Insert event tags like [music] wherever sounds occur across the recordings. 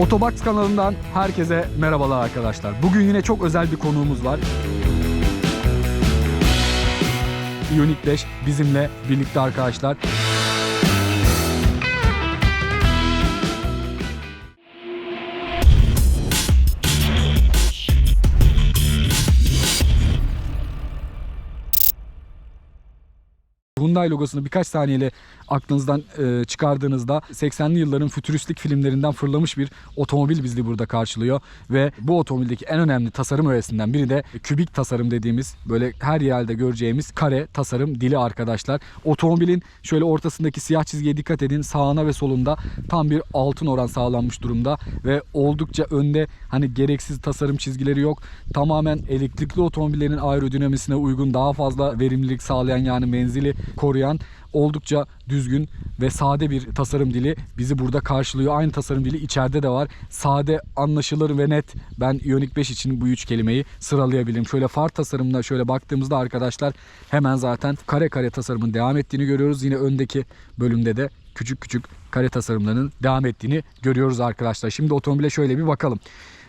Otobox kanalından herkese merhabalar arkadaşlar. Bugün yine çok özel bir konuğumuz var. Ioniq 5 bizimle birlikte arkadaşlar. Hyundai logosunu birkaç saniyeyle aklınızdan e, çıkardığınızda 80'li yılların fütüristik filmlerinden fırlamış bir otomobil bizi burada karşılıyor ve bu otomobildeki en önemli tasarım öğesinden biri de kübik tasarım dediğimiz böyle her yerde göreceğimiz kare tasarım dili arkadaşlar. Otomobilin şöyle ortasındaki siyah çizgiye dikkat edin. Sağına ve solunda tam bir altın oran sağlanmış durumda ve oldukça önde hani gereksiz tasarım çizgileri yok. Tamamen elektrikli otomobillerin aerodinamisine uygun daha fazla verimlilik sağlayan yani menzili koruyan oldukça düzgün ve sade bir tasarım dili bizi burada karşılıyor. Aynı tasarım dili içeride de var. Sade, anlaşılır ve net. Ben Ioniq 5 için bu üç kelimeyi sıralayabilirim. Şöyle far tasarımına şöyle baktığımızda arkadaşlar hemen zaten kare kare tasarımın devam ettiğini görüyoruz. Yine öndeki bölümde de küçük küçük kare tasarımlarının devam ettiğini görüyoruz arkadaşlar. Şimdi otomobile şöyle bir bakalım.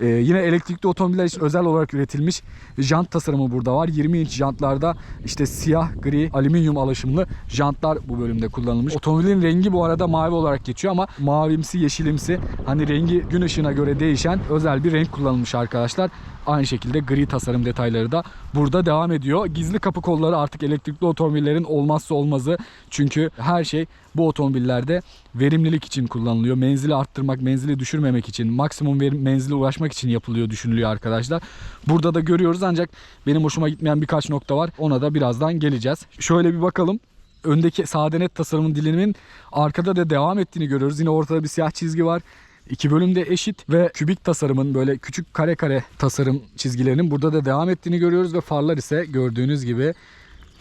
Ee, yine elektrikli otomobiller için özel olarak üretilmiş jant tasarımı burada var. 20 inç jantlarda işte siyah, gri, alüminyum alaşımlı jantlar bu bölümde kullanılmış. Otomobilin rengi bu arada mavi olarak geçiyor ama mavimsi, yeşilimsi hani rengi gün ışığına göre değişen özel bir renk kullanılmış arkadaşlar. Aynı şekilde gri tasarım detayları da burada devam ediyor. Gizli kapı kolları artık elektrikli otomobillerin olmazsa olmazı. Çünkü her şey bu otomobillerde verimlilik için kullanılıyor. Menzili arttırmak, menzili düşürmemek için, maksimum verim, menzile ulaşmak için yapılıyor, düşünülüyor arkadaşlar. Burada da görüyoruz ancak benim hoşuma gitmeyen birkaç nokta var. Ona da birazdan geleceğiz. Şöyle bir bakalım öndeki sade net tasarımın diliminin arkada da devam ettiğini görüyoruz. Yine ortada bir siyah çizgi var. İki bölümde eşit ve kübik tasarımın böyle küçük kare kare tasarım çizgilerinin burada da devam ettiğini görüyoruz ve farlar ise gördüğünüz gibi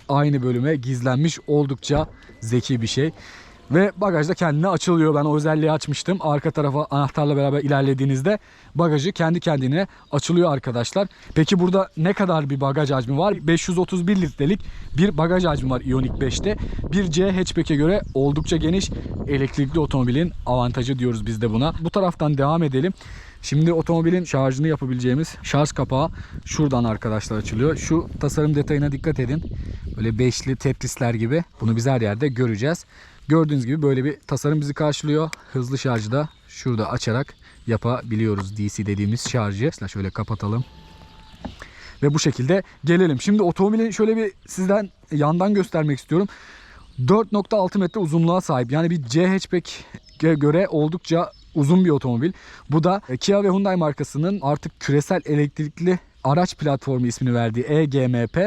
aynı bölüme gizlenmiş oldukça zeki bir şey. Ve bagajda kendine açılıyor. Ben o özelliği açmıştım. Arka tarafa anahtarla beraber ilerlediğinizde bagajı kendi kendine açılıyor arkadaşlar. Peki burada ne kadar bir bagaj hacmi var? 531 litrelik bir bagaj hacmi var Ioniq 5'te. Bir C hatchback'e göre oldukça geniş elektrikli otomobilin avantajı diyoruz biz de buna. Bu taraftan devam edelim. Şimdi otomobilin şarjını yapabileceğimiz şarj kapağı şuradan arkadaşlar açılıyor. Şu tasarım detayına dikkat edin. Böyle beşli tetrisler gibi. Bunu biz her yerde göreceğiz. Gördüğünüz gibi böyle bir tasarım bizi karşılıyor. Hızlı şarjı da şurada açarak yapabiliyoruz. DC dediğimiz şarjı. Mesela şöyle kapatalım. Ve bu şekilde gelelim. Şimdi otomobili şöyle bir sizden yandan göstermek istiyorum. 4.6 metre uzunluğa sahip. Yani bir C hatchback'e göre oldukça uzun bir otomobil. Bu da Kia ve Hyundai markasının artık küresel elektrikli araç platformu ismini verdiği EGMP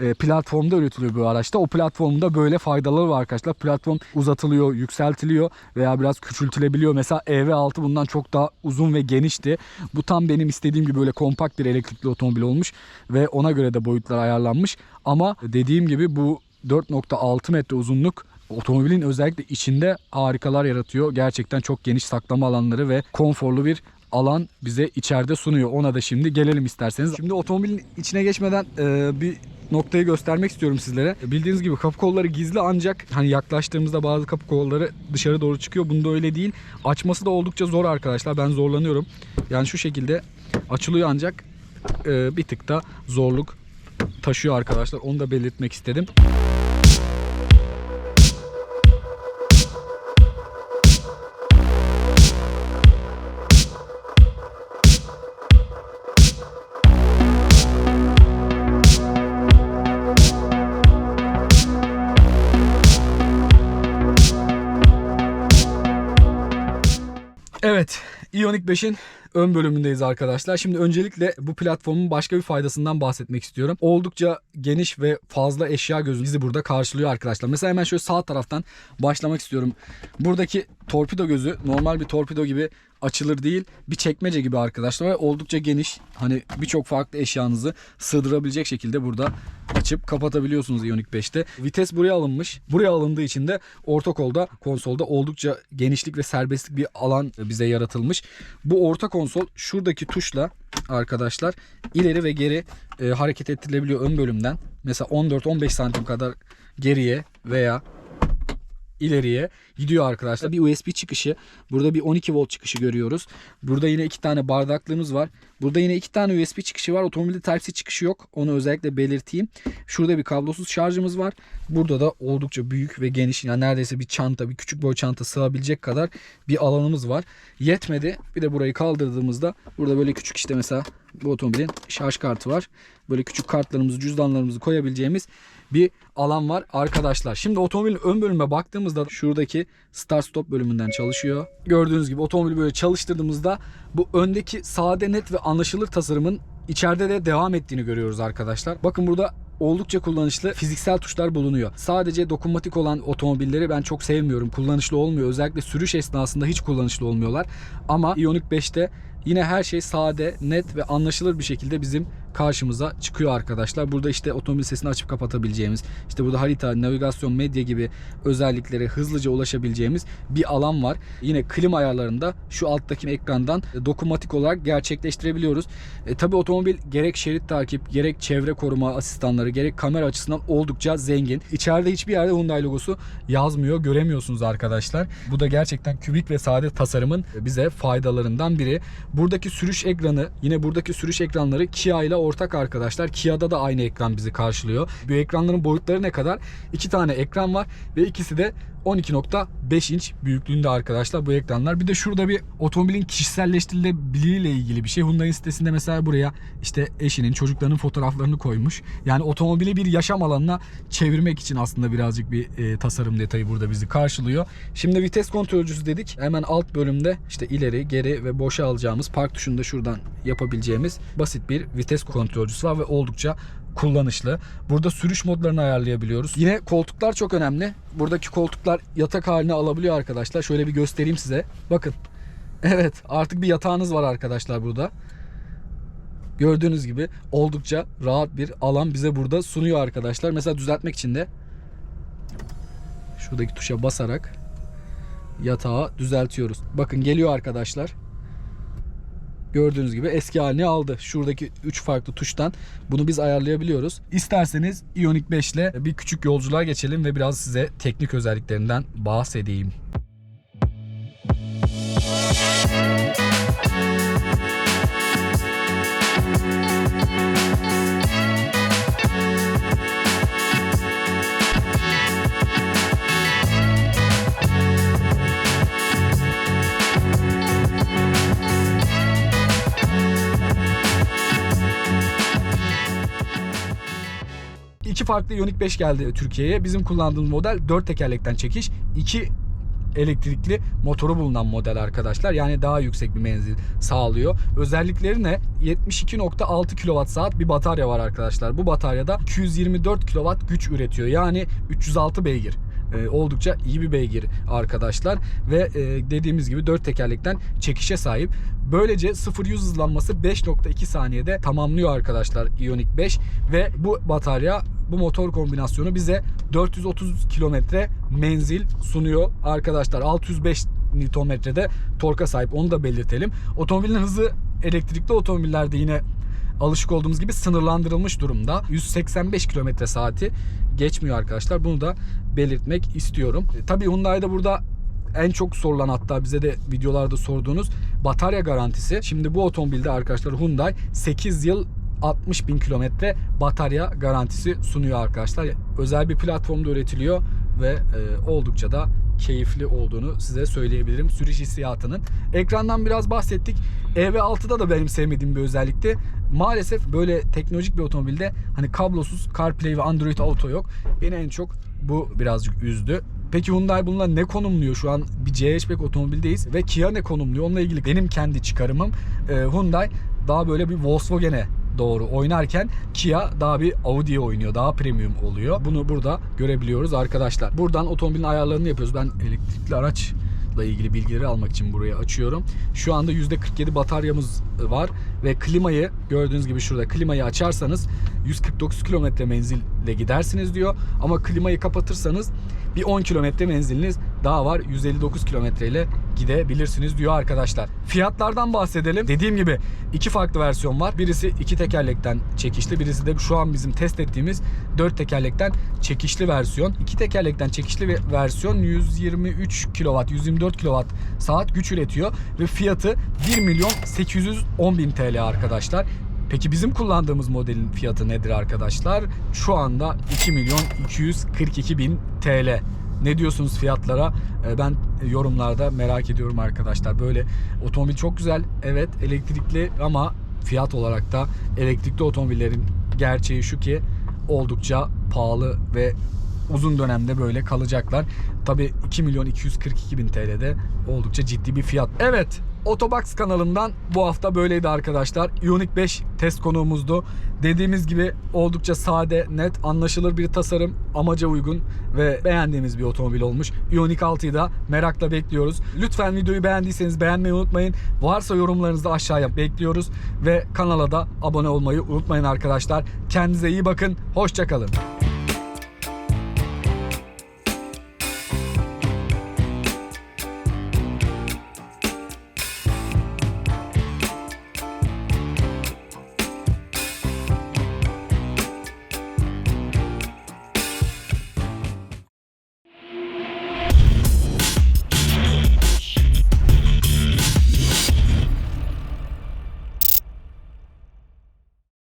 e, platformda üretiliyor bu araçta. O platformda böyle faydaları var arkadaşlar. Platform uzatılıyor, yükseltiliyor veya biraz küçültülebiliyor. Mesela EV6 bundan çok daha uzun ve genişti. Bu tam benim istediğim gibi böyle kompakt bir elektrikli otomobil olmuş ve ona göre de boyutlar ayarlanmış. Ama dediğim gibi bu 4.6 metre uzunluk otomobilin özellikle içinde harikalar yaratıyor. Gerçekten çok geniş saklama alanları ve konforlu bir alan bize içeride sunuyor. Ona da şimdi gelelim isterseniz. Şimdi otomobilin içine geçmeden e, bir noktayı göstermek istiyorum sizlere. Bildiğiniz gibi kapı kolları gizli ancak hani yaklaştığımızda bazı kapı kolları dışarı doğru çıkıyor. Bunda öyle değil. Açması da oldukça zor arkadaşlar. Ben zorlanıyorum. Yani şu şekilde açılıyor ancak e, bir tık da zorluk taşıyor arkadaşlar. Onu da belirtmek istedim. Evet, Ioniq 5'in ön bölümündeyiz arkadaşlar. Şimdi öncelikle bu platformun başka bir faydasından bahsetmek istiyorum. Oldukça geniş ve fazla eşya gözü bizi burada karşılıyor arkadaşlar. Mesela hemen şöyle sağ taraftan başlamak istiyorum. Buradaki torpido gözü normal bir torpido gibi açılır değil. Bir çekmece gibi arkadaşlar ve oldukça geniş. Hani birçok farklı eşyanızı sığdırabilecek şekilde burada açıp kapatabiliyorsunuz Ioniq 5'te. Vites buraya alınmış. Buraya alındığı için de orta kolda konsolda oldukça genişlik ve serbestlik bir alan bize yaratılmış. Bu orta konsol şuradaki tuşla arkadaşlar ileri ve geri e, hareket ettirilebiliyor ön bölümden. Mesela 14-15 santim kadar geriye veya ileriye gidiyor arkadaşlar. Bir USB çıkışı. Burada bir 12 volt çıkışı görüyoruz. Burada yine iki tane bardaklığımız var. Burada yine iki tane USB çıkışı var. Otomobilde Type-C çıkışı yok. Onu özellikle belirteyim. Şurada bir kablosuz şarjımız var. Burada da oldukça büyük ve geniş. Yani neredeyse bir çanta, bir küçük boy çanta sığabilecek kadar bir alanımız var. Yetmedi. Bir de burayı kaldırdığımızda burada böyle küçük işte mesela bu otomobilin şarj kartı var. Böyle küçük kartlarımızı, cüzdanlarımızı koyabileceğimiz bir alan var arkadaşlar. Şimdi otomobilin ön bölümüne baktığımızda şuradaki start stop bölümünden çalışıyor. Gördüğünüz gibi otomobili böyle çalıştırdığımızda bu öndeki sade net ve anlaşılır tasarımın içeride de devam ettiğini görüyoruz arkadaşlar. Bakın burada oldukça kullanışlı fiziksel tuşlar bulunuyor. Sadece dokunmatik olan otomobilleri ben çok sevmiyorum. Kullanışlı olmuyor. Özellikle sürüş esnasında hiç kullanışlı olmuyorlar. Ama Ioniq 5'te yine her şey sade, net ve anlaşılır bir şekilde bizim karşımıza çıkıyor arkadaşlar. Burada işte otomobil sesini açıp kapatabileceğimiz, işte burada harita, navigasyon, medya gibi özelliklere hızlıca ulaşabileceğimiz bir alan var. Yine klima ayarlarında şu alttaki ekrandan dokunmatik olarak gerçekleştirebiliyoruz. E, tabii otomobil gerek şerit takip, gerek çevre koruma asistanları, gerek kamera açısından oldukça zengin. İçeride hiçbir yerde Hyundai logosu yazmıyor, göremiyorsunuz arkadaşlar. Bu da gerçekten kübik ve sade tasarımın bize faydalarından biri. Buradaki sürüş ekranı, yine buradaki sürüş ekranları Kia ile ortak arkadaşlar. Kia'da da aynı ekran bizi karşılıyor. Bu ekranların boyutları ne kadar? İki tane ekran var ve ikisi de 12.5 inç büyüklüğünde arkadaşlar bu ekranlar. Bir de şurada bir otomobilin kişiselleştirilebilirliği ile ilgili bir şey. Hyundai'nin sitesinde mesela buraya işte eşinin, çocuklarının fotoğraflarını koymuş. Yani otomobili bir yaşam alanına çevirmek için aslında birazcık bir e, tasarım detayı burada bizi karşılıyor. Şimdi vites kontrolcüsü dedik. Hemen alt bölümde işte ileri, geri ve boşa alacağımız park tuşunda şuradan yapabileceğimiz basit bir vites kontrolcüsü var ve oldukça kullanışlı. Burada sürüş modlarını ayarlayabiliyoruz. Yine koltuklar çok önemli. Buradaki koltuklar yatak haline alabiliyor arkadaşlar. Şöyle bir göstereyim size. Bakın. [laughs] Evet artık bir yatağınız var arkadaşlar burada. Gördüğünüz gibi oldukça rahat bir alan bize burada sunuyor arkadaşlar. Mesela düzeltmek için de şuradaki tuşa basarak yatağı düzeltiyoruz. Bakın geliyor arkadaşlar. Gördüğünüz gibi eski halini aldı. Şuradaki 3 farklı tuştan bunu biz ayarlayabiliyoruz. İsterseniz Ioniq 5 ile bir küçük yolculuğa geçelim ve biraz size teknik özelliklerinden bahsedeyim. İki farklı Ioniq 5 geldi Türkiye'ye. Bizim kullandığımız model 4 tekerlekten çekiş. 2 elektrikli motoru bulunan model arkadaşlar. Yani daha yüksek bir menzil sağlıyor. Özellikleri ne? 72.6 kWh bir batarya var arkadaşlar. Bu bataryada 224 kW güç üretiyor. Yani 306 beygir. Ee, oldukça iyi bir beygir arkadaşlar ve e, dediğimiz gibi 4 tekerlekten çekişe sahip. Böylece 0-100 hızlanması 5.2 saniyede tamamlıyor arkadaşlar Ioniq 5 ve bu batarya bu motor kombinasyonu bize 430 kilometre menzil sunuyor arkadaşlar. 605 Nm'de torka sahip onu da belirtelim. Otomobilin hızı elektrikli otomobillerde yine alışık olduğumuz gibi sınırlandırılmış durumda. 185 km saati geçmiyor arkadaşlar. Bunu da belirtmek istiyorum. E, tabii Hyundai'de burada en çok sorulan hatta bize de videolarda sorduğunuz batarya garantisi. Şimdi bu otomobilde arkadaşlar Hyundai 8 yıl 60 bin kilometre batarya garantisi sunuyor arkadaşlar. Özel bir platformda üretiliyor ve e, oldukça da keyifli olduğunu size söyleyebilirim sürüş hissiyatının. Ekrandan biraz bahsettik. EV6'da da benim sevmediğim bir özellikti. Maalesef böyle teknolojik bir otomobilde hani kablosuz CarPlay ve Android Auto yok. Beni en çok bu birazcık üzdü. Peki Hyundai bununla ne konumluyor? Şu an bir C-hatchback otomobildeyiz ve Kia ne konumluyor? Onunla ilgili benim kendi çıkarımım e, Hyundai daha böyle bir Volkswagen'e doğru oynarken Kia daha bir Audi'ye oynuyor. Daha premium oluyor. Bunu burada görebiliyoruz arkadaşlar. Buradan otomobilin ayarlarını yapıyoruz. Ben elektrikli araçla ilgili bilgileri almak için buraya açıyorum. Şu anda %47 bataryamız var ve klimayı gördüğünüz gibi şurada klimayı açarsanız 149 kilometre menzille gidersiniz diyor. Ama klimayı kapatırsanız bir 10 kilometre menziliniz daha var. 159 kilometre ile gidebilirsiniz diyor arkadaşlar. Fiyatlardan bahsedelim. Dediğim gibi iki farklı versiyon var. Birisi iki tekerlekten çekişli, birisi de şu an bizim test ettiğimiz dört tekerlekten çekişli versiyon. İki tekerlekten çekişli ve- versiyon 123 kW, 124 kW saat güç üretiyor ve fiyatı 1 milyon 810 bin TL arkadaşlar. Peki bizim kullandığımız modelin fiyatı nedir arkadaşlar? Şu anda 2 milyon 242 bin TL. Ne diyorsunuz fiyatlara? Ee, Ben yorumlarda merak ediyorum arkadaşlar. Böyle otomobil çok güzel. Evet elektrikli ama fiyat olarak da elektrikli otomobillerin gerçeği şu ki oldukça pahalı ve uzun dönemde böyle kalacaklar. Tabi 2 milyon 242 bin TL'de oldukça ciddi bir fiyat. Evet Otobox kanalından bu hafta böyleydi arkadaşlar. Ioniq 5 test konuğumuzdu. Dediğimiz gibi oldukça sade, net, anlaşılır bir tasarım, amaca uygun ve beğendiğimiz bir otomobil olmuş. Ioniq 6'yı da merakla bekliyoruz. Lütfen videoyu beğendiyseniz beğenmeyi unutmayın. Varsa yorumlarınızı aşağıya bekliyoruz ve kanala da abone olmayı unutmayın arkadaşlar. Kendinize iyi bakın. Hoşçakalın.